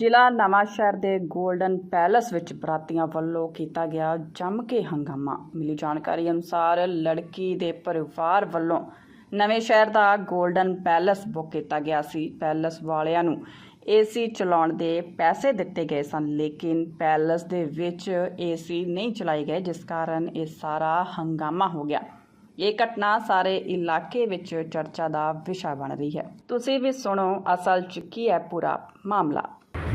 ਜ਼ਿਲ੍ਹਾ ਨਵਾਂਸ਼ਹਿਰ ਦੇ golden palace ਵਿੱਚ ਬਰਾਤੀਆਂ ਵੱਲੋਂ ਕੀਤਾ ਗਿਆ ਜੰਮ ਕੇ ਹੰਗਾਮਾ। ਮਿਲੀ ਜਾਣਕਾਰੀ ਅਨੁਸਾਰ ਲੜਕੀ ਦੇ ਪਰਿਵਾਰ ਵੱਲੋਂ ਨਵੇਂ ਸ਼ਹਿਰ ਦਾ 골ਡਨ ਪੈਲਸ ਬੁੱਕ ਕੀਤਾ ਗਿਆ ਸੀ। ਪੈਲਸ ਵਾਲਿਆਂ ਨੂੰ ਏਸੀ ਚਲਾਉਣ ਦੇ ਪੈਸੇ ਦਿੱਤੇ ਗਏ ਸਨ, ਲੇਕਿਨ ਪੈਲਸ ਦੇ ਵਿੱਚ ਏਸੀ ਨਹੀਂ ਚਲਾਏ ਗਏ, ਜਿਸ ਕਾਰਨ ਇਹ ਸਾਰਾ ਹੰਗਾਮਾ ਹੋ ਗਿਆ। ਇਹ ਘਟਨਾ ਸਾਰੇ ਇਲਾਕੇ ਵਿੱਚ ਚਰਚਾ ਦਾ ਵਿਸ਼ਾ ਬਣ ਰਹੀ ਹੈ। ਤੁਸੀਂ ਵੀ ਸੁਣੋ, ਅਸਲ 'ਚ ਕੀ ਹੈ ਪੂਰਾ ਮਾਮਲਾ।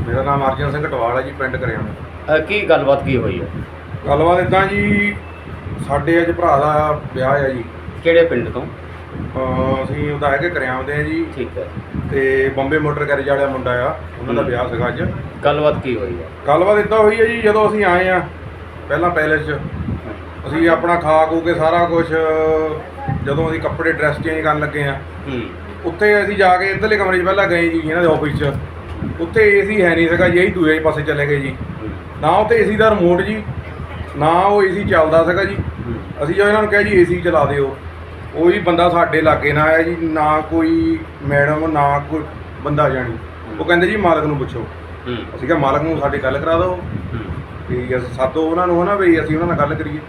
ਮੇਰਾ ਨਾਮ ਅਰਜਨ ਸਿੰਘ ਟਵਾਲ ਹੈ ਜੀ ਪਿੰਡ ਕਰਿਆਣਾ ਅਹ ਕੀ ਗੱਲਬਾਤ ਕੀ ਹੋਈ ਹੈ? ਗੱਲਬਾਤ ਇਦਾਂ ਜੀ ਸਾਡੇ ਅੱਜ ਭਰਾ ਦਾ ਵਿਆਹ ਹੈ ਜੀ। ਕਿਹੜੇ ਪਿੰਡ ਤੋਂ? ਅਹ ਅਸੀਂ ਉਹਦਾ ਹੈਗੇ ਕਰਿਆਮ ਦੇ ਆ ਜੀ। ਠੀਕ ਹੈ। ਤੇ ਬੰਬੇ ਮੋਟਰ ਗੈਰੇਜ ਵਾਲਾ ਮੁੰਡਾ ਆ ਉਹਨਾਂ ਦਾ। ਵਿਆਹ ਸੀਗਾ ਅੱਜ। ਗੱਲਬਾਤ ਕੀ ਹੋਈ ਹੈ? ਗੱਲਬਾਤ ਇਦਾਂ ਹੋਈ ਹੈ ਜੀ ਜਦੋਂ ਅਸੀਂ ਆਏ ਆ ਪਹਿਲਾਂ ਪੈਲੇਸ 'ਚ। ਅਸੀਂ ਆਪਣਾ ਖਾ ਖੂ ਕੇ ਸਾਰਾ ਕੁਝ ਜਦੋਂ ਅਸੀਂ ਕੱਪੜੇ ਡਰੈਸ ਚੇਂਜ ਕਰਨ ਲੱਗੇ ਆ। ਹੂੰ। ਉੱਥੇ ਅਸੀਂ ਜਾ ਕੇ ਇੱਧਰਲੇ ਕਮਰੇ 'ਚ ਪਹਿਲਾਂ ਗਏ ਜੀ ਇਹਨਾਂ ਦੇ ਆਫਿਸ 'ਚ। ਉੱਥੇ ਏਸੀ ਹੈ ਨਹੀਂ ਸੀਗਾ ਜੀ ਅਸੀਂ ਦੂਜੇ ਪਾਸੇ ਚਲੇ ਗਏ ਜੀ। ਨਾ ਉੱਥੇ ਏਸੀ ਦਾ ਰਿਮੋਟ ਜੀ ਨਾ ਉਹ ਏਸੀ ਚੱਲਦਾ ਸੀਗਾ ਜੀ। ਅਸੀਂ ਜਦੋਂ ਇਹਨਾਂ ਨੂੰ ਕਿਹਾ ਜੀ ਏਸੀ ਚਲਾ ਦਿਓ। ਉਹ ਵੀ ਬੰਦਾ ਸਾਡੇ ਲਾਗੇ ਨਾ ਆਇਆ ਜੀ ਨਾ ਕੋਈ ਮੈਡਮ ਨਾ ਕੋਈ ਬੰਦਾ ਜਾਣੀ। ਉਹ ਕਹਿੰਦੇ ਜੀ ਮਾਲਕ ਨੂੰ ਪੁੱਛੋ। ਹੂੰ, ਅਸੀਂ ਕਿਹਾ ਮਾਲਕ ਨੂੰ ਸਾਡੀ ਗੱਲ ਕਰਾ ਦਿਓ। ਹੂੰ, ਵੀ ਅਸੀਂ ਸਾਦੋ ਉਹਨਾਂ ਨੂੰ ਹਨਾ ਵੀ ਅਸੀਂ ਉਹਨਾਂ ਨਾਲ ਗੱਲ ਕਰੀਏ।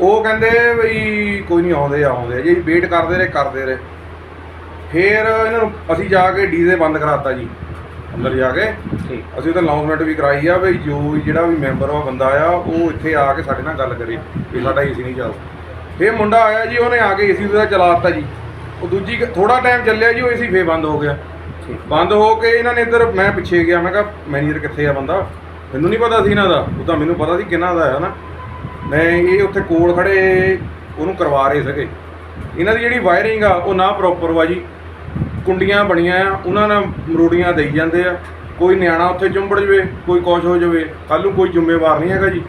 ਉਹ ਕਹਿੰਦੇ ਵੀ ਕੋਈ ਨਹੀਂ ਆਉਂਦੇ ਆਉਂਦੇ ਆ। ਜੀ ਵੇਟ ਕਰਦੇ ਰਹੇ ਕਰਦੇ ਰਹੇ। ਫੇਰ ਇਹਨਾਂ ਨੂੰ ਅਸੀਂ ਜਾ ਕੇ ਡੀਜ਼ੇ ਬੰਦ ਕਰਾਤਾ ਜੀ। ਅੰਦਰ ਜਾ ਕੇ। ਠੀਕ। ਅਸੀਂ ਉਹਦਾ ਅਨਾਉਂਸਮੈਂਟ ਵੀ ਕਰਾਈ ਆ ਵੀ ਜੋ ਵੀ ਜਿਹੜਾ ਵੀ ਮੈਂਬਰ ਆ ਬੰਦਾ ਆ ਉਹ ਇੱਥੇ ਆ ਕੇ ਸਾਡੇ ਨਾਲ ਗੱਲ ਕਰੇ ਵੀ ਸਾਡਾ ਏਸੀ ਨਹੀਂ ਚੱਲਦਾ। ਫੇਰ ਮੁੰਡਾ ਆਇਆ ਜੀ ਉਹਨੇ ਆ ਕੇ ਏਸੀ ਉਹਦਾ ਚਲਾ ਦਿੱਤਾ ਜੀ। ਉਹ ਦੂਜੀ ਥੋੜਾ ਟਾਈਮ ਚੱਲਿਆ ਜੀ ਉਹ ਏਸੀ ਫੇਰ ਬੰਦ ਹੋ ਗਿਆ। ਠੀਕ। ਬੰਦ ਹੋ ਕੇ ਇਹਨਾਂ ਨੇ ਇੱਧਰ ਮੈਂ ਪਿੱਛੇ ਗਿਆ ਮੈਂ ਕਿਹਾ ਮੈਨੇਜਰ ਕਿੱਥੇ ਆ ਬੰਦਾ? ਮੈਨੂੰ ਨਹੀਂ ਪਤਾ ਸੀ ਇਹਨਾਂ ਦਾ। ਉਹ ਤਾਂ ਮੈਨੂੰ ਪਤਾ ਸੀ ਕਿਹਨਾਂ ਦਾ ਹੈ ਨਾ। ਮੈਂ ਇਹ ਉੱਥੇ ਕੋਲ ਖੜੇ ਉਹਨੂੰ ਕਰਵਾ ਰਹੇ ਸੀਗੇ। ਇਹਨਾਂ ਦੀ ਜਿਹੜੀ ਵਾਇਰਿੰਗ ਆ ਉਹ ਨਾ ਪ੍ਰੋਪਰ ਵਾ ਜੀ। ਕੁੰਡੀਆਂ ਬਣੀਆਂ ਆ ਉਹਨਾਂ ਨਾਲ ਮਰੋੜੀਆਂ ਦੇਈ ਜਾਂਦੇ ਆ। ਕੋਈ ਨਿਆਣਾ ਉੱਥੇ ਚੁੰਬੜ ਜਵੇ ਕੋਈ ਕੁਛ ਹੋ ਜਵੇ ਕੱਲ ਨੂੰ ਕੋਈ ਜ਼ਿੰਮੇਵਾਰ ਨਹੀਂ ਹੈਗਾ ਜੀ।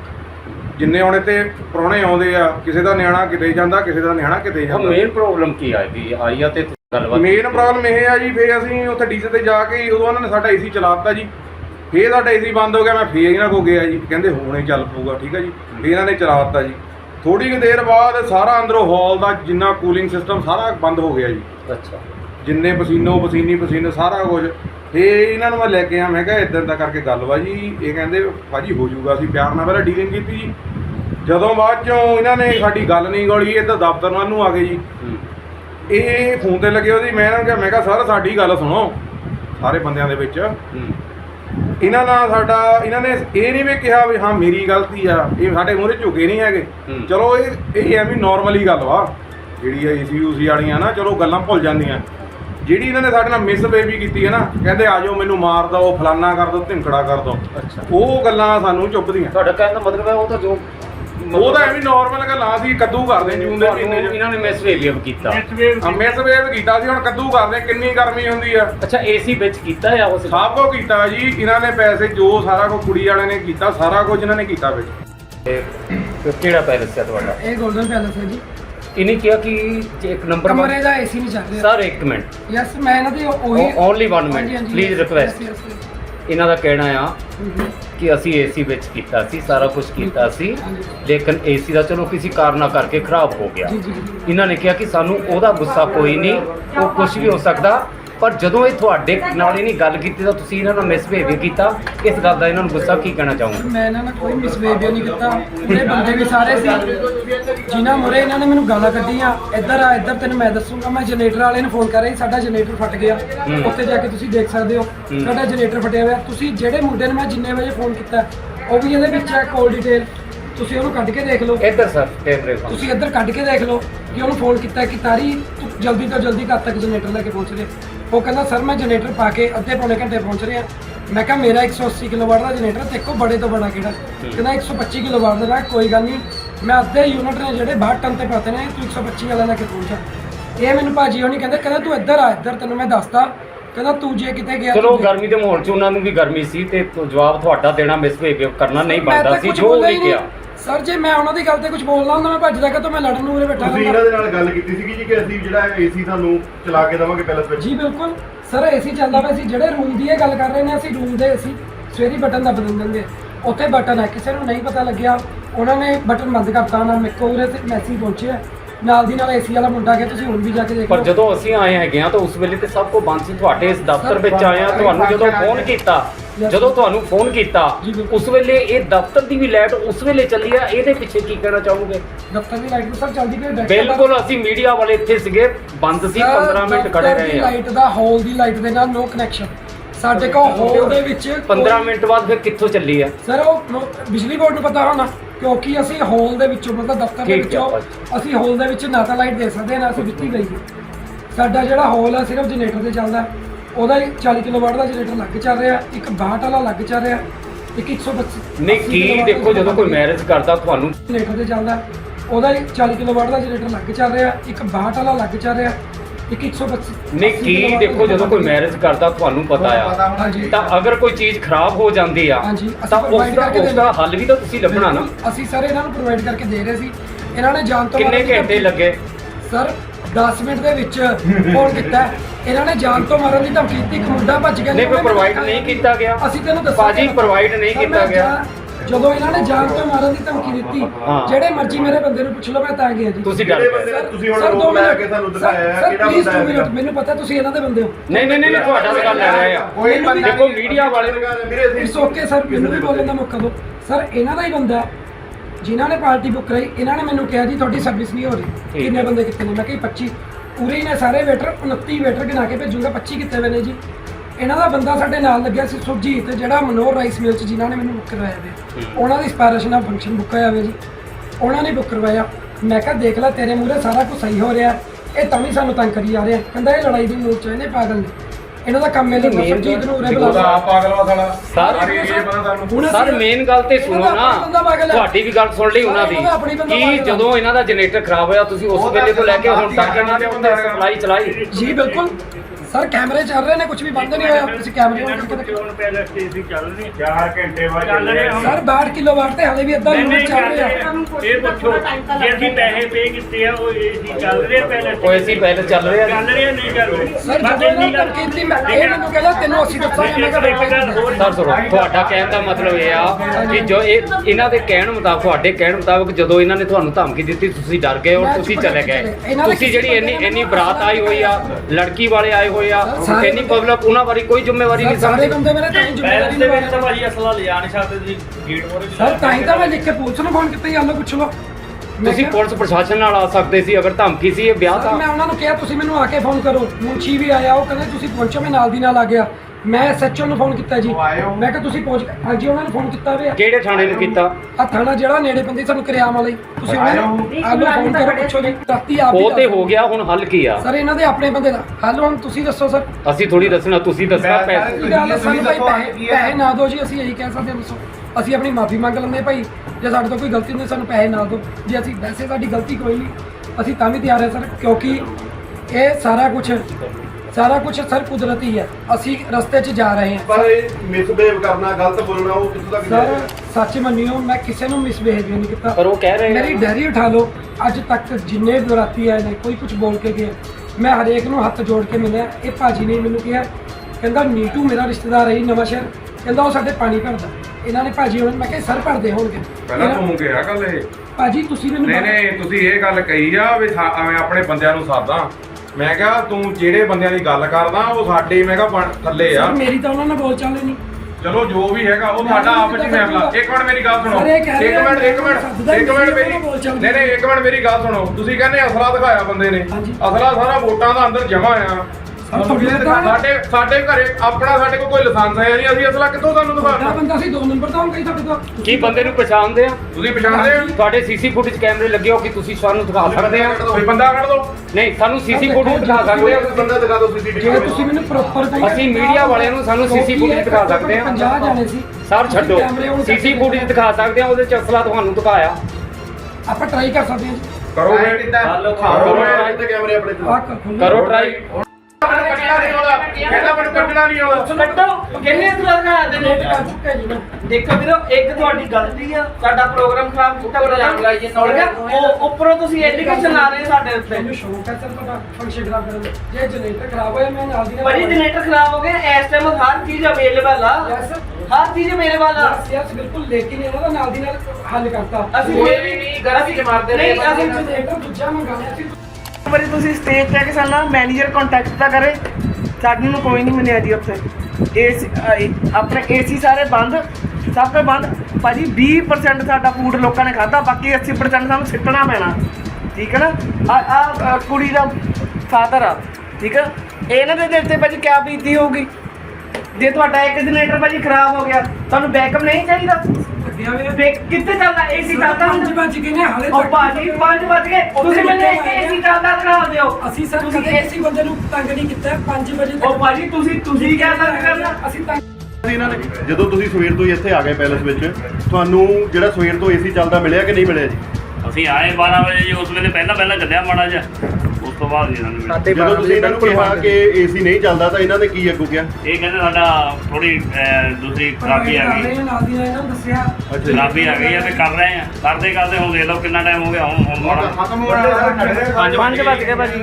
ਜਿੰਨੇ ਹੁਣ ਇੱਥੇ ਪ੍ਰਾਹੁਣੇ ਆਉਂਦੇ ਆ ਕਿਸੇ ਦਾ ਨਿਆਣਾ ਕਿਤੇ ਜਾਂਦਾ ਕਿਸੇ ਦਾ ਨਿਆਣਾ ਕਿਤੇ ਉਹ ਜਾਂਦਾ। ਮੇਨ ਪ੍ਰੋਬਲਮ ਕੀ ਆਈ ਆਈ ਆ ਤੇ ਗੱਲਬਾਤ ਮੇਨ ਪ੍ਰੋਬਲਮ ਇਹ ਆ ਜੀ ਫੇਰ ਅਸੀਂ ਉੱਥੇ ਡੀਜ਼ੇ ਤੇ ਜਾ ਕੇ ਉਦੋਂ ਉਹਨਾਂ ਨੇ ਸਾਡਾ ਏਸੀ ਚਲਾਤਾ ਜੀ। ਫੇਰ ਸਾਡਾ ਏਸੀ ਬੰਦ ਹੋ ਗਿਆ ਮੈਂ ਫੇਰ ਇਹਨਾਂ ਕੋ ਗਿਆ ਜੀ। ਕਹਿੰਦੇ ਹੁਣੇ ਚੱਲ ਪਊਗਾ ਠੀਕ ਹੈ ਜੀ। ਫੇਰ ਇਹਨਾਂ ਨੇ ਚਲਾਤਾ ਜੀ। ਥੋੜੀ ਕੁ ਦੇਰ ਬਾਅਦ ਸਾਰਾ ਅੰਦਰੋਂ ਹਾਲ ਦਾ ਜਿੰਨਾ ਕੂਲਿੰਗ ਸਿਸਟਮ ਸਾਰਾ ਬੰਦ ਹੋ ਗਿਆ ਜੀ। ਅੱਛਾ। ਜਿੰਨੇ ਪਸੀਨੋ ਪਸੀਨੀ ਪਸੀਨੇ ਸਾਰਾ ਕੁਝ ਫੇਰ ਇਹਨਾਂ ਨੂੰ ਮੈਂ ਲੈ ਕੇ ਆ ਮੈਂ ਕਿਹਾ ਇਦਾਂ ਦਾ ਕਰਕੇ ਗੱਲ ਵਾ ਜੀ। ਇਹ ਕਹਿੰਦੇ ਭਾਜੀ ਹੋ ਜਾਊਗਾ ਅਸੀਂ ਪਿਆਰ ਨਾਲ ਪਹਿਲਾਂ ਡੀਲਿੰਗ ਕੀਤੀ ਜੀ। ਜਦੋਂ ਬਾਅਦ ਚੋਂ ਇਹਨਾਂ ਨੇ ਸਾਡੀ ਗੱਲ ਨਹੀਂ ਗੋਲੀ ਇੱਧਰ ਦਫ਼ਤਰ ਵੱਲ ਨੂੰ ਆ ਗਏ ਜੀ। ਇਹ ਫੋਨ ਤੇ ਲੱਗੇ ਉਹਦੀ ਮੈਂ ਇਹਨਾਂ ਨੂੰ ਕਿਹਾ ਮੈਂ ਕਿਹਾ ਸਰ ਸਾਡੀ ਗੱਲ ਸੁਣੋ ਸਾਰੇ ਬੰਦਿਆਂ ਦੇ ਵਿੱਚ। ਇਹਨਾਂ ਨਾਲ ਸਾਡਾ ਇਹਨਾਂ ਨੇ ਇਹ ਨਹੀਂ ਵੀ ਕਿਹਾ ਵੀ ਹਾਂ ਮੇਰੀ ਗਲਤੀ ਆ। ਇਹ ਸਾਡੇ ਮੂਹਰੇ ਝੁਕੇ ਨਹੀਂ ਹੈਗੇ। ਚਲੋ ਇਹ ਇਹ ਐਵੇਂ ਨਾਰਮਲੀ ਗੱਲ ਵਾ। ਜਿਹੜੀ ਆ ਏਸੀ ਯੂਸੀ ਵਾਲੀਆਂ ਨਾ ਚਲੋ ਗੱਲਾਂ ਭੁੱਲ ਜਾਂਦੀਆਂ। ਜਿਹੜੀ ਇਹਨਾਂ ਨੇ ਸਾਡੇ ਨਾਲ ਮਿਸ ਬੇਬੀ ਕੀਤੀ ਹੈ ਨਾ ਕਹਿੰਦੇ ਆ ਜਾਓ ਮੈਨੂੰ ਮਾਰ ਦੋ ਫਲਾਨਾ ਕਰ ਦੋ ਧਿੰਕੜਾ ਕਰ ਦੋ। ਅੱਛਾ। ਉਹ ਗੱਲਾਂ ਸਾਨੂੰ ਚੁੱਪਦੀਆਂ। ਤੁਹਾਡਾ ਕਹਿਣ ਦਾ ਮਤਲਬ ਹੈ ਉਹ ਤਾਂ ਜੋ ਉਹ ਤਾਂ ਐਵੇਂ ਨਾਰਮਲ ਗੱਲਾਂ ਸੀ ਕੱਦੂ ਕਰਦੇ ਜੂਨ ਦੇ ਮਹੀਨੇ 'ਚ। ਇਹਨਾਂ ਨੇ ਮਿਸਬੀਹੇਵ ਕੀਤਾ। ਮਿਸ ਬੇਬ ਕੀਤਾ। ਸੀ ਹੁਣ ਕੱਦੂ ਕਰਦੇ ਕਿੰਨੀ ਗਰਮੀ ਹੁੰਦੀ ਆ। ਅੱਛਾ ਏਸੀ ਵਿੱਚ ਕੀਤਾ ਆ ਉਸ ਸਭ ਕੁਝ ਕੀਤਾ ਜੀ ਇਹਨਾਂ ਨੇ ਪੈਸੇ ਜੋ ਸਾਰਾ ਕੁਝ ਕੁੜੀ ਵਾਲਿਆਂ ਨੇ ਕੀਤਾ ਸਾਰਾ ਕੁਝ ਇਹਨਾਂ ਨੇ ਕੀਤਾ ਵਿੱਚ। ਤੇ ਕਿਹੜਾ ਪੈਲਸ ਹੈ ਤੁਹਾਡਾ? ਇਹ 골ਡਨ ਪੈਲਸ ਹੈ ਜੀ। ਇਹਨੇ ਕਿਹਾ ਕਿ ਜੇ ਇੱਕ ਨੰਬਰ ਕਮਰੇ ਦਾ ਏਸੀ ਨਹੀਂ ਚੱਲ ਰਿਹਾ। ਸਰ ਇੱਕ ਮਿੰਟ। ਯੈਸ ਮੈਂ ਇਹਨਾਂ ਦੀ ਉਹੀ ਓਨਲੀ 1 ਹਾਂਜੀ, ਮਿੰਟ ਹਾਂਜੀ, please yes, request yes, yes, yes. ਇਹਨਾਂ ਦਾ ਕਹਿਣਾ ਆ ਹਮ, ਹਮ। ਕਿ ਅਸੀਂ ਏਸੀ ਵਿੱਚ ਕੀਤਾ ਸੀ ਸਾਰਾ ਕੁਝ ਕੀਤਾ ਸੀ। ਲੇਕਿਨ ਏਸੀ ਦਾ ਚਲੋ ਕਿਸੇ ਕਾਰਨਾ ਕਰਕੇ ਖਰਾਬ ਹੋ ਗਿਆ। ਜੀ ਜੀ ਜੀ। ਇਹਨਾਂ ਨੇ ਕਿਹਾ ਕਿ ਸਾਨੂੰ ਉਹਦਾ ਗੁੱਸਾ ਕੋਈ ਨਹੀਂ ਉਹ ਕੁਝ ਵੀ ਹੋ ਸਕਦਾ ਪਰ ਜਦੋਂ ਇਹ ਤੁਹਾਡੇ ਨਾਲ ਇਹਨੇ ਗੱਲ ਕੀਤੀ ਤਾਂ ਤੁਸੀਂ ਇਹਨਾਂ ਨਾਲ ਮਿਸਬਿਹੇਵ ਕੀਤਾ ਇਸ ਗੱਲ ਦਾ ਇਹਨਾਂ ਨੂੰ ਗੁੱਸਾ ਕੀ ਕਹਿਣਾ ਚਾਹੋਗੇ? ਮੈਂ ਇਹਨਾਂ ਨਾਲ ਕੋਈ ਮਿਸਬੀਹੇਵੀਅਰ ਨਹੀਂ ਕੀਤਾ। ਪੂਰੇ ਬੰਦੇ ਵੀ ਸਾਰੇ ਸੀ। ਜਿਨ੍ਹਾਂ ਮੁਰੇ ਇਹਨਾਂ ਨੇ ਮੈਨੂੰ ਗਾਲਾਂ ਕੱਢੀਆਂ। ਇੱਧਰ ਆ ਇੱਧਰ ਤੈਨੂੰ ਮੈਂ ਦੱਸੂਗਾ। ਮੈਂ ਜਨਰੇਟਰ ਵਾਲੇ ਨੂੰ ਫੋਨ ਕਰ ਰਹੀ ਸਾਡਾ ਜਨਰੇਟਰ ਫਟ ਗਿਆ। ਉੱਥੇ ਜਾ ਕੇ ਤੁਸੀਂ ਦੇਖ ਸਕਦੇ ਹੋ। ਸਾਡਾ ਜਨਰੇਟਰ ਫਟਿਆ ਹੋਇਆ। ਤੁਸੀਂ ਜਿਹੜੇ ਮੁੰਡੇ ਨੂੰ ਮੈਂ ਜਿੰਨੇ ਵਜੇ ਫੋਨ ਕੀਤਾ ਉਹ ਵੀ ਇਹਦੇ ਵਿੱਚ ਹੈ ਕੋਲ ਡਿਟੇਲ ਤੁਸੀਂ ਉਹਨੂੰ ਕੱਢ ਕੇ ਦੇਖ ਲਓ। ਇੱਧਰ ਸਰ ਕੈਮਰੇ ਕੋਲ। ਤੁਸੀਂ ਇੱਧਰ ਕੱਢ ਕੇ ਦੇਖ ਲਓ ਕਿ ਉਹਨੂੰ ਫੋਨ ਕੀਤਾ ਕਿ ਤਾਰੀ ਜਲਦੀ ਤੋਂ ਜਲਦੀ ਕਦ ਤੱਕ ਜਨਰੇਟਰ ਲੈ ਕੇ ਪਹੁੰਚ ਰਿਹਾ। ਉਹ ਕਹਿੰਦਾ ਸਰ ਮੈਂ ਜਨਰੇਟਰ ਪਾ ਕੇ ਅੱਧੇ ਪੌਣੇ ਘੰਟੇ ਪਹੁੰਚ ਰਿਹਾ। ਮੈਂ ਕਿਹਾ ਮੇਰਾ 180 ਕਿਲੋਵਾਟ ਦਾ ਜਨਰੇਟਰ ਦੇਖੋ ਬੜੇ ਤੋਂ ਬੜਾ ਕਿਹੜਾ। ਕਹਿੰਦਾ 125 ਕਿਲੋਵਾਟ ਦਾ ਕੋਈ ਗੱਲ ਨਹੀਂ। ਮੈਂ ਅੱਧੇ ਯੂਨਿਟ ਨੇ ਜਿਹੜੇ 62 ਟਨ ਤੇ ਪਾਤੇ ਨੇ ਤੂੰ 125 ਵਾਲਾ ਲੈ ਕੇ ਪਹੁੰਚਾ ਇਹ ਮੈਨੂੰ ਭਾਜੀ ਨਹੀਂ ਕਹਿੰਦੇ ਕਹਿੰਦਾ ਤੂੰ ਇੱਧਰ ਆ ਇੱਧਰ ਤੈਨੂੰ ਮੈਂ ਦੱਸਦਾ। ਕਹਿੰਦਾ ਤੂੰ ਜੇ ਕਿਤੇ ਗਿਆ ਚਲੋ ਗਰਮੀ ਦੇ ਮਾਹੌਲ 'ਚ ਉਹਨਾਂ ਨੂੰ ਵੀ ਗਰਮੀ ਸੀ ਤੇ ਜਵਾਬ ਤੁਹਾਡਾ ਦੇਣਾ ਮਿਸਬਿਹੇਵ ਕਰਨਾ ਨਹੀਂ ਬਣਦਾ ਸੀ ਜੋ ਨਹੀਂ। ਕਿਹਾ। ਸਰ ਜੇ ਮੈਂ ਉਹਨਾਂ ਦੀ ਗੱਲ ਤੇ ਕੁਝ ਬੋਲਦਾ ਹੁੰਦਾ ਮੈਂ ਭੱਜਦਾ ਕਿ ਮੈਂ ਲੜਨ ਨੂੰ ਉਰੇ ਬੈਠਾ ਤੁਸੀਂ ਇਹਨਾਂ ਦੇ ਨਾਲ ਗੱਲ ਕੀਤੀ ਸੀਗੀ ਜੀ ਕਿ ਅਸੀਂ ਜਿਹੜਾ ਏਸੀ ਤੁਹਾਨੂੰ ਚਲਾ ਕੇ ਦੇਵਾਂਗੇ ਪੈਲਸ ਵਿੱਚ ਜੀ ਬਿਲਕੁਲ। ਸਰ ਏਸੀ ਚੱਲਦਾ ਪਿਆ ਸੀ। ਜਿਹੜੇ ਰੂਮ ਦੀ ਇਹ ਗੱਲ ਕਰ ਰਹੇ ਨੇ ਅਸੀਂ ਰੂਮ ਦੇ ਏਸੀ ਸਵੇਰੀ ਬਟਨ ਦੱਬ ਦਿੰਦੇ। ਉੱਥੇ ਬਟਨ ਹੈ ਕਿਸੇ ਨੂੰ ਨਹੀਂ ਪਤਾ ਲੱਗਿਆ। ਉਹਨਾਂ ਨੇ ਬਟਨ ਬੰਦ ਕਰਤਾ ਉਹਨਾਂ ਮੇਰੇ ਕੋਲ ਉਰੇ ਤੇ ਮੈਸੇਜ ਪਹੁੰਚਿਆ। ਨਾਲ ਦੀ ਨਾਲ ਏਸੀ ਵਾਲਾ ਮੁੰਡਾ ਗਿਆ ਤੁਸੀਂ ਹੁਣ ਵੀ ਜਾ ਕੇ ਦੇਖ। ਪਰ ਜਦੋਂ ਅਸੀਂ ਆਏ ਹੈਗੇ ਆ ਤਾਂ ਉਸ ਵੇਲੇ ਤੇ ਸਭ ਕੁਝ ਬੰਦ ਸੀ। ਤੁਹਾਡੇ ਇਸ ਦਫ਼ਤਰ ਵਿੱਚ ਆਏ ਆ ਤੁਹਾਨੂੰ ਜਦੋਂ ਫੋਨ ਕੀਤਾ ਜਦੋਂ ਤੁਹਾਨੂੰ ਫੋਨ ਕੀਤਾ। ਉਸ ਵੇਲੇ ਇਹ ਦਫ਼ਤਰ ਦੀ ਵੀ ਲਾਈਟ ਉਸ ਵੇਲੇ ਚੱਲੀ ਆ ਇਹਦੇ ਪਿੱਛੇ ਕੀ ਕਹਿਣਾ ਚਾਹੋਗੇ? ਦਫ਼ਤਰ ਦੀ ਲਾਈਟ ਸਰ ਚੱਲਦੀ ਪਈ ਹੈ, back ਬਿਲਕੁਲ ਅਸੀਂ ਮੀਡੀਆ ਵਾਲੇ ਇੱਥੇ ਸੀਗੇ ਬੰਦ ਸੀ ਸਰ, 15 ਮਿੰਟ ਖੜੇ ਰਹੇ ਆ। ਲਾਈਟ ਦਾ ਹਾਲ ਦੀ ਲਾਈਟ ਦੇ ਨਾਲ ਨੋ ਕਨੈਕਸ਼ਨ ਸਾਡੇ ਕੋਲ ਹਾਲ ਦੇ ਵਿੱਚ 15 ਮਿੰਟ ਬਾਅਦ ਫਿਰ ਕਿੱਥੋਂ ਚੱਲੀ ਆ? ਸਰ ਉਹ ਨੋ- ਬਿਜਲੀ ਬੋਰਡ ਨੂੰ ਪਤਾ ਹੋਣਾ ਕਿਉਂਕਿ ਅਸੀਂ ਹਾਲ ਦੇ ਵਿੱਚੋਂ ਮਤਲਬ ਦਫ਼ਤਰ ਦੇ ਵਿੱਚੋਂ। ਅਸੀਂ ਹਾਲ ਦੇ ਵਿੱਚ ਨਾ ਤਾਂ ਲਾਈਟ ਦੇ ਸਕਦੇ ਨਾ ਅਸੀਂ ਦਿੱਤੀ ਗਈ। ਸਾਡਾ ਜਿਹੜਾ ਹਾਲ ਆ ਸਿਰਫ ਜਨਰੇਟਰ ਤੇ ਚੱਲਦਾ। ਉਹਦਾ ਹੀ 40 ਕਿਲੋਵਾਟ ਦਾ ਜਨਰੇਟਰ ਲੱਗ ਚੱਲ ਰਿਹਾ ਇੱਕ 62 ਵਾਲਾ ਲੱਗ ਚੱਲ ਰਿਹਾ ਇੱਕ 125 ਨਹੀਂ ਕੀ ਦੇਖੋ ਜਦੋਂ ਕੋਈ ਮੈਰਿਜ ਕਰਦਾ ਤੁਹਾਨੂੰ ਜਨਰੇਟਰ ਤੇ ਚੱਲਦਾ। ਉਹਦਾ ਹੀ 40 ਕਿਲੋਵਾਟ ਦਾ ਜਨਰੇਟਰ ਲੱਗ ਚੱਲ ਰਿਹਾ ਇੱਕ 62 ਵਾਲਾ ਲੱਗ ਚੱਲ ਰਿਹਾ ਇੱਕ 125 ਨਹੀਂ ਕੀ ਦੇਖੋ ਜਦੋਂ ਕੋਈ ਮੈਰਿਜ ਕਰਦਾ ਤੁਹਾਨੂੰ ਪਤਾ ਆ। ਤਾਂ ਅਗਰ ਕੋਈ ਚੀਜ਼ ਖਰਾਬ ਹੋ ਜਾਂਦੀ ਆ ਤਾਂ ਉਸ ਦਾ ਉਸ ਦਾ ਹੱਲ ਵੀ ਤਾਂ ਤੁਸੀਂ ਲੱਭਣਾ ਨਾ। ਅਸੀਂ ਸਰ ਇਹਨਾਂ ਨੂੰ ਪ੍ਰੋਵਾਈਡ ਕਰਕੇ ਦੇ ਰਹੇ ਸੀ। ਇਹਨਾਂ ਨੇ ਜਾਣ ਤੋਂ ਕਿੰਨੇ ਘੰਟੇ ਲੱਗੇ? ਸਰ 10 ਮਿੰਟ ਦੇ ਵਿੱਚ ਫੋਨ ਕੀਤਾ। ਇਹਨਾਂ ਨੇ ਜਾਨ ਤੋਂ ਮਾਰਨ ਦੀ ਧਮਕੀ ਦਿੱਤੀ ਇੱਕ ਮੁੰਡਾ ਭੱਜ ਗਿਆ। ਨਹੀਂ ਕੋਈ ਪ੍ਰੋਵਾਈਡ ਨਹੀਂ ਕੀਤਾ ਗਿਆ। ਅਸੀਂ ਤੈਨੂੰ ਦੱਸਾਂ ਭਾਜੀ ਪ੍ਰੋਵਾਈਡ ਨਹੀਂ ਕੀਤਾ ਗਿਆ। ਜਦੋਂ ਇਹਨਾਂ ਨੇ ਜਾਨ ਤੋਂ ਮਾਰਨ ਦੀ ਧਮਕੀ ਦਿੱਤੀ ਹਾਂ। ਜਿਹੜੇ ਮਰਜ਼ੀ ਮੇਰੇ ਬੰਦੇ ਨੂੰ ਪੁੱਛ ਲਓ ਮੈਂ ਤਾਂ ਗਿਆ ਜੀ। ਤੁਸੀਂ ਕਿਹੜੇ ਬੰਦੇ ਨੇ ਤੁਸੀਂ ਹੁਣ ਰੋਕ ਲੈ। ਕੇ ਸਾਨੂੰ ਦਿਖਾਇਆ ਹੈ ਕਿਹੜਾ ਬੰਦਾ ਹੈ ਮੈਨੂੰ ਪਤਾ ਤੁਸੀਂ ਇਹਨਾਂ ਦੇ ਬੰਦੇ ਹੋ। ਨਹੀਂ ਨਹੀਂ ਨਹੀਂ ਤੁਹਾਡਾ ਸਵਾਲ ਲੈ ਰਹੇ ਆ। ਕੋਈ ਬੰਦਾ ਦੇਖੋ ਮੀਡੀਆ ਵਾਲੇ ਨੂੰ ਵੀਰੇ ਇਟਸ ਓਕੇ ਸਰ ਮੈਨੂੰ ਵੀ ਬੋਲਣ ਦਾ ਮੌਕਾ ਦਿਓ। ਸਰ ਇਹਨਾਂ ਦਾ ਹੀ ਬੰਦਾ ਹੈ। ਜਿਨ੍ਹਾਂ ਨੇ ਪਾਰਟੀ ਬੁੱਕ ਕਰਾਈ ਇਹਨਾਂ ਨੇ ਮੈਨੂੰ ਕਿਹਾ ਜੀ ਤੁਹਾਡੀ ਸਰਵਿਸ ਨਹੀਂ ਹੋ ਰਹੀ। ਕਿੰਨੇ। ਬੰਦੇ ਕਿੱਥੇ ਨੇ? ਮੈਂ ਕਿਹਾ ਜੀ 25 ਪੂਰੇ ਹੀ ਨੇ ਸਾਰੇ ਵੇਟਰ 29 ਵੇਟਰ ਗਿਣਾ ਕੇ ਭੇਜੂਗਾ 25 ਕਿੱਥੇ ਹੋਏ ਨੇ ਜੀ। ਇਹਨਾਂ ਦਾ ਬੰਦਾ ਸਾਡੇ ਨਾਲ ਲੱਗਿਆ ਸੀ ਸੁਰਜੀਤ ਜਿਹੜਾ ਮਨੋਰ ਰਾਈਸ ਮਿਲ ਚ ਜਿਨ੍ਹਾਂ ਨੇ ਮੈਨੂੰ ਬੁੱਕ ਕਰਵਾਇਆ ਵੇ ਉਹਨਾਂ ਦੀ ਸਪੈਰੇਸ਼ਨ ਨਾਲ ਫੰਕਸ਼ਨ ਬੁੱਕ ਹੋਇਆ ਵੇ ਜੀ। ਉਹਨਾਂ ਨੇ ਬੁੱਕ ਕਰਵਾਇਆ। ਮੈਂ ਕਿਹਾ ਦੇਖ ਲੈ ਤੇਰੇ ਮੂਹਰੇ ਸਾਰਾ ਕੁਝ ਸਹੀ ਹੋ ਰਿਹਾ। ਇਹ ਤਾਂ ਵੀ ਸਾਨੂੰ ਤੰਗ ਕਰੀ ਜਾ ਰਿਹਾ। ਕਹਿੰਦਾ ਇਹ ਲੜਾਈ ਦੀ ਮੂਡ ਚ ਇਹਨੇ ਪਾਗਲ ਨੇ। ਇਹਨਾਂ ਦਾ ਕੰਮ ਇਹ ਨਹੀਂ ਸੁਰਜੀਤ ਨੂੰ ਉਰੇ ਉਹਦਾ ਬੁਲਾ ਆਪ ਪਾਗਲ ਵਾ ਸਾਲਾ ਸਰ, ਸਾਰੀ ਪਤਾ ਹੁਣ ਅਸੀਂ- ਸਰ ਮੇਨ ਗੱਲ ਤੇ ਸੁਣੋ ਨਾ। ਹੈ। ਤੁਹਾਡੀ ਵੀ ਗੱਲ ਸੁਣ ਲਈ ਉਹਨਾਂ ਦੀ। ਕਿ ਹੈ। ਜਦੋਂ ਇਹਨਾਂ ਦਾ ਜਨਰੇਟਰ ਖਰਾਬ ਹੋਇਆ ਤੁਸੀਂ ਉਸ ਵੇਲੇ ਤੋਂ ਲੈ ਕੇ ਹੁਣ ਤੱਕ ਇਹਨਾਂ ਦੇ ਉੱਤੇ ਸਪਲਾਈ ਚਲਾਈ? ਜੀ ਬਿਲਕੁਲ। ਸਰ ਕੈਮਰੇ ਚੱਲ ਰਹੇ ਨੇ ਕੁਝ ਵੀ ਬੰਦ ਨਹੀਂ ਹੋਇਆ। ਤੁਸੀਂ ਕੈਮਰੇ ਕਰਕੇ ਦੇਖੋ। ਹੁਣ ਪਹਿਲਾਂ ਸਟੇਸ਼ਨ ਚੱਲ ਰਹੀ 4 ਘੰਟੇ ਬਾਅਦ ਚੱਲ ਰਹੇ ਹੁਣ ਸਰ 62 ਕਿਲੋਵਾਟ ਤੇ ਹਲੇ ਵੀ ਅੱਧਾ ਯੂਨਿਟ ਚੱਲ ਰਿਹਾ। ਇਹ ਪੁੱਛੋ ਜੇ ਅਸੀਂ ਪੈਸੇ ਪੇ ਕੀਤੇ ਆ ਉਹ ਏਸੀ ਚੱਲ ਰਹੇ ਪਹਿਲਾਂ ਉਹ ਅਸੀਂ ਪਹਿਲੇ ਚੱਲ ਰਹੇ ਚੱਲ ਨਹੀਂ ਚੱਲ ਰਹੇ? ਸਰ ਜਦੋਂ ਇਹਨਾਂ ਇੰਨੀ ਨੇ ਮੈਂ ਇਹ ਮੈਨੂੰ ਕਹਿੰਦਾ ਤੈਨੂੰ ਅਸੀਂ ਦੱਸਾਂਗੇ ਮੈਂ ਕਿਹਾ ਹੋਰ ਸਰ ਸੁਣੋ ਤੁਹਾਡਾ ਕਹਿਣ ਦਾ ਮਤਲਬ ਇਹ ਆ ਕਿ ਜੋ ਇਹ ਇਹਨਾਂ ਦੇ ਕਹਿਣ ਮੁਤਾਬਕ ਤੁਹਾਡੇ ਕਹਿਣ ਮੁਤਾਬਕ ਜਦੋਂ ਇਹਨਾਂ ਨੇ ਤੁਹਾਨੂੰ ਧਮਕੀ ਦਿੱਤੀ ਤੁਸੀਂ ਡਰ ਗਏ ਔਰ ਤੁਸੀਂ ਚਲੇ ਗਏ। ਤੁਸੀਂ ਜਿਹੜੀ ਇੰਨੀ ਨੇ ਇੰਨੀ ਬਰਾਤ ਆਈ ਹੋਈ ਆ ਲੜਕੀ ਵਾਲੇ ਆਏ ਹੋਏ ਆ ਸਾਰੇ ਪਬਲਿਕ ਉਹਨਾਂ ਬਾਰੇ ਕੋਈ ਜ਼ਿੰਮੇਵਾਰੀ ਨਹੀਂ ਸਰ, ਸਮਝਦੀ। ਬੰਦੇ ਮੇਰੇ ਤਾਂ ਹੀ ਜ਼ਿੰਮੇਵਾਰੀ ਬੈਲੈਂਸ ਦੇ ਵਿੱਚ ਤਾਂ ਭਾਜੀ ਅਸਲਾ ਲਿਜਾ ਨਹੀਂ ਸਕਦੇ ਤੁਸੀਂ ਗੇਟ ਮੋਰੇ ਸਰ ਤਾਂ ਹੀ ਤਾਂ ਮੈਂ ਲਿਖ ਕੇ ਪੁਲਿਸ ਨੂੰ ਫੋਨ ਕੀਤਾ ਹੀ ਆਲੋ ਪੁੱਛ ਲਓ। ਮੈਂ ਤੁਸੀਂ ਕਿਹਾ- ਪੁਲਿਸ ਪ੍ਰਸ਼ਾਸਨ ਨਾਲ ਆ ਸਕਦੇ ਸੀ ਅਗਰ ਧਮਕੀ ਸੀ ਇਹ ਵਿਆਹ ਸਰ ਤਾਂ ਮੈਂ ਉਹਨਾਂ ਨੂੰ ਕਿਹਾ ਤੁਸੀਂ ਮੈਨੂੰ ਆ ਕੇ ਫੋਨ ਕਰੋ। ਮੁੰਸ਼ੀ ਵੀ ਆਇਆ ਉਹ ਕਹਿੰਦੇ ਤੁਸੀਂ ਪਹੁੰਚੋ ਮੈਂ ਨਾਲ ਦੀ ਨਾਲ ਆ ਗਿਆ। ਮੈਂ ਐਸਐਚਓ ਨੂੰ ਫੋਨ ਕੀਤਾ ਜੀ। ਮੈਂ ਕਿਹਾ ਤੁਸੀਂ ਪਹੁੰਚ ਹਾਂਜੀ ਉਹਨਾਂ ਨੇ ਫੋਨ ਕੀਤਾ ਵੇ ਕਿਹੜੇ ਥਾਣੇ ਨੂੰ ਕੀਤਾ? ਆ ਥਾਣਾ ਜਿਹੜਾ ਨੇੜੇ ਪੈਂਦੀ ਸਾਨੂੰ ਕਰਿਆਮ ਵਾਲੀ ਤੁਸੀਂ ਉਹਨਾਂ ਨੂੰ ਆਲੋ ਫੋਨ ਕਰੋ ਪੁੱਛੋ ਜੀ। ਰਾਤੀ ਆਪ ਹੀ ਉਹ ਤੇ ਹੋ ਗਿਆ ਹੁਣ ਹੱਲ ਕੀ ਆ? ਸਰ ਇਹਨਾਂ ਦੇ ਆਪਣੇ ਬੰਦੇ ਦਾ। ਹੱਲ ਹੁਣ ਤੁਸੀਂ ਦੱਸੋ ਸਰ। ਅਸੀਂ ਥੋੜੀ ਦੱਸਣਾ ਤੁਸੀਂ ਦੱਸਣਾ ਪੈਸੇ। ਪੈਸੇ ਨਾ ਦਿਓ ਜੀ ਅਸੀਂ ਇਹੀ ਕਹਿ ਸਕਦੇ ਹਾਂ ਦੱਸੋ। ਅਸੀਂ ਆਪਣੀ ਮਾਫੀ ਮੰਗ ਲੈਂਦੇ ਭਾਈ। ਜੇ ਸਾਡੇ ਤੋਂ ਕੋਈ ਗਲਤੀ ਹੁੰਦੀ ਸਾਨੂੰ ਪੈਸੇ ਨਾ ਦਿਓ। ਜੇ ਅਸੀਂ ਵੈਸੇ ਸਾਡੀ ਗਲਤੀ ਕੋਈ ਨਹੀਂ। ਅਸੀਂ ਤਾਂ ਵੀ ਤਿਆਰ ਹਾਂ ਸਰ ਕਿਉਂਕਿ ਇਹ ਸਾਰਾ ਕੁਝ ਸਾਰਾ ਕੁਝ ਸਰ ਕੁਦਰਤੀ ਹੈ। ਅਸੀਂ ਰਸਤੇ 'ਚ ਜਾ ਰਹੇ ਹਾਂ। ਪਰ ਇਹ ਮਿਸਬਿਹੇਵ ਕਰਨਾ ਗਲਤ ਬੋਲਣਾ ਉਹ ਕਿੱਥੋਂ ਤੱਕ ਸਰ ਜਾਏਗਾ? ਸੱਚ ਮੰਨਿਓ ਮੈਂ ਕਿਸੇ ਨੂੰ ਮਿਸਬਿਹੇਵ ਨਹੀਂ ਕੀਤਾ। ਪਰ ਉਹ ਕਹਿ ਰਹੇ ਮੇਰੀ ਆ ਡੈਰੀ ਉਠਾ ਲਓ। ਅੱਜ ਤੱਕ ਜਿੰਨੇ ਬਰਾਤੀ ਆਏ ਨੇ ਕੋਈ ਕੁਝ ਬੋਲ ਕੇ ਗਿਆ। ਮੈਂ ਹਰੇਕ ਨੂੰ ਹੱਥ ਜੋੜ ਕੇ ਮਿਲਿਆ। ਇਹ ਭਾਜੀ ਨੇ ਮੈਨੂੰ ਕਿਹਾ ਕਹਿੰਦਾ ਨੀਟੂ ਮੇਰਾ ਰਿਸ਼ਤੇਦਾਰ ਹੈ ਜੀ ਨਵਾਂ ਸ਼ਹਿਰ। ਕਹਿੰਦਾ ਉਹ ਸਾਡੇ ਪਾਣੀ ਭਰਦਾ ਇਹਨਾਂ ਨੇ ਭਾਜੀ ਹੁਣ ਮੈਂ ਕਿਹਾ ਸਰ ਭਰਦੇ ਹੋਣਗੇ। ਪਹਿਲਾਂ ਇਹਨਾਂ- ਤੂੰ ਕਿਹਾ ਗੱਲ ਇਹ। ਭਾਜੀ ਤੁਸੀਂ ਮੈਨੂੰ ਨਹੀਂ ਨਹੀਂ ਤੁਸੀਂ ਇਹ ਗੱਲ ਕਹੀ ਆ ਵੀ ਸਾ- ਐਵੇਂ ਆਪਣੇ ਬੰਦਿਆਂ ਨੂੰ ਸਾਦਾ। ਮੈਂ ਕਿਹਾ ਤੂੰ ਜਿਹੜੇ ਬੰਦਿਆਂ ਦੀ ਗੱਲ ਕਰਦਾ ਉਹ ਸਾਡੇ ਮੈਂ ਕਿਹਾ ਬਣ- ਥੱਲੇ ਆ। ਸਰ ਮੇਰੀ ਤਾਂ ਉਹਨਾਂ ਨਾਲ ਬੋਲ ਚਾਲ ਨਹੀਂ। ਚਲੋ ਜੋ ਵੀ ਹੈਗਾ ਉਹ ਸਾਡਾ ਤਾਂ ਆਪਸ ਵਿੱਚ ਫੈਸਲਾ ਇੱਕ ਮਿੰਟ ਮੇਰੀ ਗੱਲ ਸੁਣੋ। ਸਰ, ਇਹ ਕਹਿ ਇੱਕ ਰਹੇ ਮਿੰਟ ਇੱਕ ਮਿੰਟ ਸੱਦਦਾ ਹੀ ਇੱਕ ਮਿੰਟ ਨਹੀਂ, ਮੇਰੀ ਉਹਨਾਂ ਬੋਲ ਚੱਲ ਨਹੀਂ ਨਹੀਂ। ਇੱਕ ਮਿੰਟ ਮੇਰੀ ਗੱਲ ਸੁਣੋ। ਤੁਸੀਂ ਕਹਿੰਦੇ ਅਸਲਾ ਦਿਖਾਇਆ ਬੰਦੇ ਨੇ। ਹਾਂਜੀ। ਅਸਲਾ ਸਾਰਾ ਵੋਟਾਂ ਦਾ ਅੰਦਰ ਜਮਾ ਆ। ਸਾਡੇ ਸਾਡੇ ਘਰੇ ਆਪਣਾ ਸਾਡੇ ਕੋਲ ਕੋਈ ਲਾਇਸੈਂਸ ਹੈ ਨਹੀਂ ਅਸੀਂ ਅਸਲਾ ਕਿੱਥੋਂ ਤੁਹਾਨੂੰ ਦਿਖਾਣਾ ਬੰਦਾ ਸੀ ਦੋ ਨੰਬਰ ਤਾਂ ਹੋਊਗਾ ਹੀ ਤੁਹਾਡੇ ਤੋਂ ਕੀ ਬੰਦੇ ਨੂੰ ਪਛਾਣਦੇ ਆ? ਤੁਸੀਂ ਪਛਾਣਦੇ ਹੋ? ਤੁਹਾਡੇ ਸੀਸੀ ਫੁਟੇਜ ਕੈਮਰੇ ਲੱਗੇ ਹੋ ਕਿ ਤੁਸੀਂ ਸਾਨੂੰ ਦਿਖਾ ਸਕਦੇ ਆ? ਕੋਈ ਬੰਦਾ ਕੱਢ ਦਿਓ। ਨਹੀਂ ਸਾਨੂੰ ਸੀਸੀ ਫੁਟੇਜ ਦਿਖਾ ਸਕਦੇ ਕੋਈ ਆ। ਇੱਕ ਬੰਦਾ ਦਿਖਾ ਦਿਓ ਜੇ ਸੀਸੀਟੀਵੀ ਤੁਸੀਂ ਮੈਨੂੰ ਪ੍ਰੋਪਰ ਅਸੀਂ media ਵਾਲਿਆਂ ਨੂੰ ਸਾਨੂੰ CC footage ਦਿਖਾ ਸਕਦੇ ਹਾਂ। 50 ਜਾਣੇ ਸੀ। ਸਰ ਛੱਡੋ। ਸੀਸੀ ਫੁਟੇਜ ਦਿਖਾ ਸਕਦੇ ਆ ਉਹਦੇ ਚ ਅਸਲਾ ਤੁਹਾਨੂੰ ਦਿਖਾਇਆ। ਆਪਾਂ ਟਰਾਈ ਕਰ ਸਕਦੇ ਹਾਂ ਜੀ। ਕਰੋ ਕਰ- ਕਰੋ ਟਰਾਈ ਕੱਟਣਾ ਨਹੀਂ ਆਉਂਦਾ। ਕਹਿੰਦਾ ਮੈਨੂੰ ਕੱਟਣਾ ਨਹੀਂ ਆਉਂਦਾ। ਕੱਟੋ ਕਿੰਨੇ ਤਰ੍ਹਾਂ ਦਾ ਜੀ ਮੈਂ ਦੇਖੋ ਵੀਰੋ ਇੱਕ ਤੁਹਾਡੀ ਗਲਤੀ ਆ। ਸਾਡਾ ਪ੍ਰੋਗਰਾਮ ਖਰਾਬ ਕੀਤਾ ਪ੍ਰੋਗਰਾਮ ਸੁਣ ਗਿਆ ਉਹ ਉੱਪਰੋਂ ਤੁਸੀਂ ਐਲੀਗੇਸ਼ਨ ਲਾ ਰਹੇ ਸਾਡੇ ਉੱਤੇ। ਮੈਨੂੰ ਸ਼ੌਕ ਹੈ ਸਰ ਤੁਹਾਡਾ ਫੰਕਸ਼ਨ ਖਰਾਬ ਕਰਨ ਦਾ। ਜੇ ਜਨਰੇਟਰ ਖਰਾਬ ਹੋਇਆ ਮੈਂ ਨਾਲ ਦੀ ਨਾਲ ਬੜੀ ਜਨਰੇਟਰ ਖਰਾਬ ਹੋ ਗਿਆ ਇਸ ਟਾਈਮ ਹਰ ਚੀਜ਼ ਅਵੇਲੇਬਲ ਆ। ਹਰ ਚੀਜ਼ ਅਵੇਲੇਬਲ ਆ। ਯੈਸ ਬਿਲਕੁਲ ਲੇਕਿਨ ਇਹਨਾਂ ਦਾ ਨਾਲ ਦੀ ਨਾਲ ਹੱਲ ਕਰਤਾ। ਅਸੀਂ ਫਿਰ ਵੀ ਚ ਮਾਰਦੇ ਨਹੀਂ ਅਸੀਂ ਜਨਰੇਟਰ ਦੂਜਾ ਮੰਗਾਇਆ ਸੀ ਵਾਰੀ ਤੁਸੀਂ ਸਟੇਜ ਤੇ ਆ ਕੇ ਸਾਨੂੰ ਮੈਨੇਜਰ ਕੰਟੈਕਟ ਤਾਂ ਕਰੇ। ਸਾਡੇ ਨੂੰ ਕੋਈ ਨਹੀਂ ਮਿਲਿਆ ਜੀ ਉੱਥੇ। ਏਸੀ ਆਪਣੇ ਏਸੀ ਸਾਰੇ ਬੰਦ, ਸਭ ਤੋਂ ਬੰਦ। ਭਾਜੀ 20% ਸਾਡਾ ਫੂਡ ਲੋਕਾਂ ਨੇ ਖਾਦਾ ਬਾਕੀ 80% ਸਾਨੂੰ ਸਿੱਟਣਾ ਪੈਣਾ। ਠੀਕ ਹੈ ਨਾ? ਆ ਆ ਕੁੜੀ ਦਾ ਫਾਦਰ ਆ। ਠੀਕ ਹੈ? ਇਹਨਾਂ ਦੇ ਦਿਲ ਤੇ ਭਾਜੀ ਕਿਆ ਬੀਤੀ ਹੋਊਗੀ? ਜੇ ਤੁਹਾਡਾ ਇੱਕ ਜਨਰੇਟਰ ਭਾਜੀ ਖਰਾਬ ਹੋ ਗਿਆ, ਤੁਹਾਨੂੰ ਬੈਕਅਪ ਨਹੀਂ ਚਾਹੀਦਾ? ਬੈਕ ਕਿੱਥੇ ਚੱਲਦਾ ਏਸੀ ਚੱਲਦਾ? ਪੰਜ ਹੁੰਦਾ ਵੱਜ ਗਏ ਨੇ ਹਾਲੇ ਉਹ ਭਾਜੀ 5 ਵਜ ਗਏ। ਤੁਸੀਂ ਮੈਨੂੰ ਇੱਕ ਏਸੀ ਚੱਲਦਾ ਦਿਖਾ ਦਿਓ। ਅਸੀਂ ਸਰ ਤੁਸੀਂ ਕਦੇ ਕਿਸੇ ਬੰਦੇ ਨੂੰ ਤੰਗ ਨਹੀਂ ਕੀਤਾ 5 ਵਜੇ ਤੱਕ। ਉਹ ਭਾਜੀ ਤੁਸੀਂ ਤੁਸੀਂ ਕਿਆ ਤੰਗ ਕਰਨਾ? ਅਸੀਂ ਤੰਗ ਸੀ ਇਹਨਾਂ ਨੇ ਜਦੋਂ ਤੁਸੀਂ ਸਵੇਰ ਤੋਂ ਹੀ ਇੱਥੇ ਆ ਗਏ ਪੈਲਸ ਵਿੱਚ ਤੁਹਾਨੂੰ ਜਿਹੜਾ ਸਵੇਰ ਤੋਂ ਏਸੀ ਚੱਲਦਾ ਮਿਲਿਆ ਕਿ ਨਹੀਂ ਮਿਲਿਆ ਜੀ? ਅਸੀਂ ਆਏ 12 ਵਜੇ ਜੀ ਉਸ ਵੇਲੇ ਪਹਿਲਾਂ ਪਹਿਲਾਂ ਚੱਲਿਆ ਮਾੜਾ ਜਿਹਾ। ਉਸ ਤੋਂ ਬਾਅਦ ਜੀ ਇਹਨਾਂ ਨੂੰ ਮਿਲਿਆ। ਜਦੋਂ ਤੁਸੀਂ ਇਹਨਾਂ ਨੂੰ ਕਿਹਾ ਕਿ ਏਸੀ ਨਹੀਂ ਚੱਲਦਾ ਤਾਂ ਇਹਨਾਂ ਨੇ ਕੀ ਅੱਗੋਂ ਕਿਹਾ? ਇਹ ਕਹਿੰਦੇ ਸਾਡਾ ਥੋੜੀ ਦੂਸਰੀ ਖਰਾਬੀ ਆ ਗਈ। ਨਾਲ ਦੀ ਨਾਲ ਇਹਨਾਂ ਨੂੰ ਦੱਸਿਆ। ਅੱਛਾ ਖਰਾਬੀ ਆ ਗਈ ਆ ਤੇ ਕਰ ਰਹੇ ਆ। ਕਰਦੇ ਕਰਦੇ ਹੁਣ ਦੇਖ ਲਓ ਕਿੰਨਾ ਟਾਈਮ ਹੋ ਗਿਆ ਹੁਣ ਹੁਣ ਮਾੜਾ ਖਤਮ ਹੋ ਰਿਹਾ 5 ਵਜ ਗਏ ਭਾਜੀ।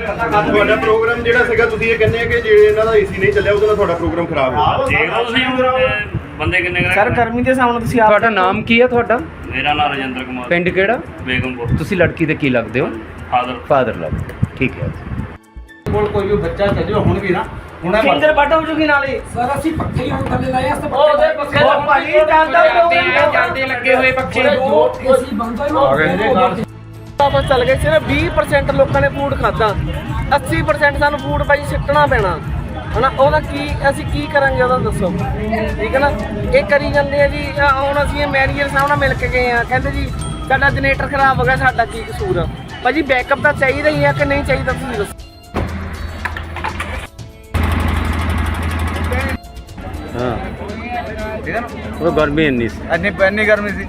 ਤੁਹਾਡਾ ਪ੍ਰੋਗਰਾਮ ਜਿਹੜਾ ਸੀਗਾ ਤੁਸੀਂ ਇਹ ਕਹਿੰਦੇ ਆ ਕਿ ਜੇ ਇਹਨਾਂ ਦਾ ਏਸੀ ਨਹੀਂ ਚੱਲਿਆ ਉਹਦੇ ਨਾਲ ਤੁਹਾਡਾ ਪ੍ਰੋਗਰਾਮ ਖਰਾਬ ਹੋ ਗਿਆ। ਦੇਖ ਲਓ ਤੁਸੀਂ ਹੁਣ, ਅਹ, ਬੰਦੇ ਕਿੰਨੇ ਕੁ ਸਰ ਨੇ ਗਰਮੀ ਦੇ ਸਾਹਮਣੇ ਤੁਸੀਂ ਆਪ ਤੁਹਾਡਾ ਨਾਮ ਕੀ ਹੈ ਤੁਹਾਡਾ? ਮੇਰਾ ਨਾਮ ਰਜਿੰਦਰ ਕੁਮਾਰ। ਪਿੰਡ ਕਿਹੜਾ? ਬੇਗਮਪੁਰ। ਤੁਸੀਂ ਲੜਕੀ ਦੇ ਕੀ ਲੱਗਦੇ ਹੋ? ਫਾਦਰ ਫਾਦਰ ਲੱਗਦੇ ਠੀਕ ਹੈ। ਕੋਲ ਕੋਈ ਵੀ ਬੱਚਾ ਚੱਲ ਹੁਣ ਵੀ ਨਾ ਹੁਣ ਫਿੰਗਰ ਵੱਟ ਹੋ ਜੂਗੀ ਨਾਲੇ ਸਰ ਅਸੀਂ ਪੱਖੇ ਹੀ ਹੁਣ ਥੱਲੇ ਲਾਏ ਅਸ ਉਹਦੇ ਪੱਖੇ ਦਾ ਭਾਜੀ ਚੱਲਦਾ ਪ੍ਰੋਗਰਾਮ ਜਾਂਦੇ ਲੱਗੇ ਹੋਏ ਪੱਖੇ। ਏਸੀ ਬੰਦ ਹੋਇਆ ਵਾਪਸ ਚੱਲ ਗਏ ਸਿਰਫ 20% ਲੋਕਾਂ ਨੇ ਫੂਡ ਖਾਦਾ 80% ਸਾਨੂੰ ਫੂਡ ਭਾਈ ਸਿੱਟਣਾ ਪੈਣਾ। ਹਨਾ ਉਹਦਾ ਕੀ ਅਸੀਂ ਕੀ ਕਰਾਂਗੇ ਉਹਦਾ ਦੱਸੋ। ਠੀਕ ਹੈ ਨਾ? ਇਹ ਕਰੀ ਜਾਂਦੇ ਆ ਜੀ ਹੁਣ ਅਸੀਂ ਇਹ ਮੈਨੇਜਰ ਸਾਹਿਬ ਨਾਲ ਮਿਲ ਕੇ ਗਏ ਆ। ਕਹਿੰਦੇ ਜੀ ਸਾਡਾ ਜਨਰੇਟਰ ਖਰਾਬ ਹੋ ਗਿਆ ਸਾਡਾ ਕੀ ਕਸੂਰ ਆ? ਭਾਜੀ ਬੈਕਅਪ ਤਾਂ ਚਾਹੀਦਾ ਹੀ ਆ ਕਿ ਨਹੀਂ ਚਾਹੀਦਾ ਤੁਸੀਂ ਦੱਸੋ? ਹਾਂ। ਉਹ ਗਰਮੀ ਇੰਨੀ ਸੀ। ਇੰਨੀ ਇੰਨੀ ਗਰਮੀ ਸੀ।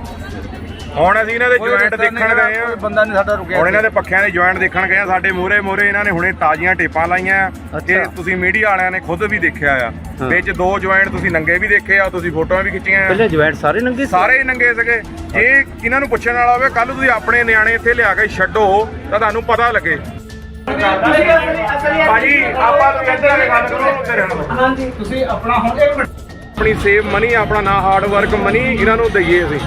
ਹੁਣ ਅਸੀਂ ਇਹਨਾਂ ਦੇ ਕੋਈ ਜੁਆਇੰਟ ਰਸਤਾ ਨਹੀਂ ਦੇਖਣ ਗਏ ਕੋਈ ਆ ਬੰਦਾ ਨਹੀਂ ਸਾਡਾ ਰੁਕਿਆ ਹੁਣ ਇਹਨਾਂ ਦੇ ਪੱਖਿਆਂ ਦੇ ਜੁਆਇੰਟ ਦੇਖਣ ਗਏ ਆ ਸਾਡੇ ਮੂਹਰੇ ਮੂਹਰੇ ਇਹਨਾਂ ਨੇ ਹੁਣੇ ਤਾਜ਼ੀਆਂ ਟੇਪਾਂ ਲਾਈਆਂ। ਤੇ ਅੱਛਾ। ਤੁਸੀਂ ਮੀਡੀਆ ਵਾਲਿਆਂ ਨੇ ਖੁਦ ਵੀ ਦੇਖਿਆ ਆ। ਹਾਂ। ਵਿੱਚ ਦੋ ਜੁਆਇੰਟ ਤੁਸੀਂ ਨੰਗੇ ਵੀ ਦੇਖੇ ਆ ਤੁਸੀਂ ਫੋਟੋਆਂ ਵੀ ਖਿੱਚੀਆਂ ਆ। ਪਹਿਲੇ ਜੁਆਇੰਟ ਸਾਰੇ ਨੰਗੇ ਸੀ? ਸਾਰੇ ਹੀ ਨੰਗੇ ਸੀਗੇ। ਜੇ ਇਹਨਾਂ ਨੂੰ ਪੁੱਛਣ ਵਾਲਾ ਹੋਵੇ ਕੱਲ ਤੁਸੀਂ ਆਪਣੇ ਨਿਆਣੇ ਇੱਥੇ ਲਿਆ ਕੇ ਛੱਡੋ ਤਾਂ ਤੁਹਾਨੂੰ ਪਤਾ ਲੱਗੇ। ਭਾਜੀ ਆਪਾਂ ਇੱਧਰ ਆ ਕੇ ਗੱਲ ਕਰੋ ਉੱਧਰ ਰਹਿਣ ਹਾਂਜੀ। ਤੁਸੀਂ ਆਪਣਾ ਹੁਣ ਇੱਕ ਮਿੰਟ। ਆਪਣੀ ਸੇਵ ਮਨੀ ਆਪਣਾ ਨਾ ਹਾਰਡ ਵਰਕ ਮਨੀ ਇਹਨਾਂ ਨੂੰ ਦਈਏ ਅਸੀਂ।